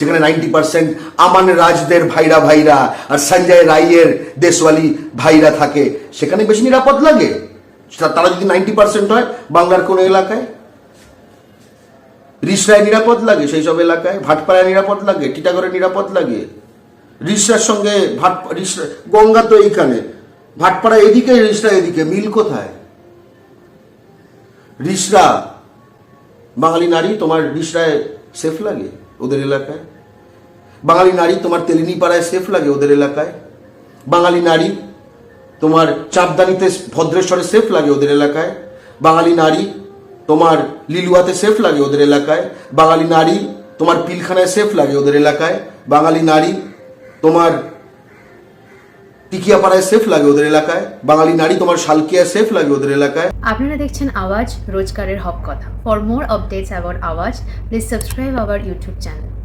সেখানে ninety percent আমান রাজদের ভাইরা ভাইরা আর সঞ্জয় রাইয়ের দেশওয়ালি ভাইরা থাকে, সেখানে বেশি নিরাপদ লাগে। তারা যদি নাইনটি পার্সেন্ট হয়, বাংলার কোনো এলাকায়? রিসরায় নিরাপদ লাগে সেই সব এলাকায়? ভাটপাড়ায় নিরাপদ লাগে? টিটাগড়ে নিরাপদ লাগে? রিসরার সঙ্গে ভাট গঙ্গা তো এইখানে। ভাটপাড়া এদিকে, রিসরা এদিকে, মিল কোথায়? রিসরা, বাঙালি নারী, তোমার রিসরায় সেফ লাগে ওদের এলাকায়? বাঙালি নারী তোমার তেলিনি পাড়ায় সেফ লাগে ওদের এলাকায়? বাঙালি নারী তোমার চাপদানিতে ভদ্রেশ্বরে সেফ লাগে ওদের এলাকায়? বাঙালি নারী তোমার লিলুয়াতে সেফ লাগে ওদের এলাকায়? বাঙালি নারী তোমার পিলখানায় সেফ লাগে ওদের এলাকায়? বাঙালি নারী তোমার টিকিয়াপাড়ায় সেফ লাগে ওদের এলাকায়? বাঙালি নারী তোমার শালকিয়ায় সেফ লাগে ওদের এলাকায়? আপনারা দেখছেন আওয়াজ, রোজগারের হক কথা। For more updates about Awaaz please subscribe our YouTube channel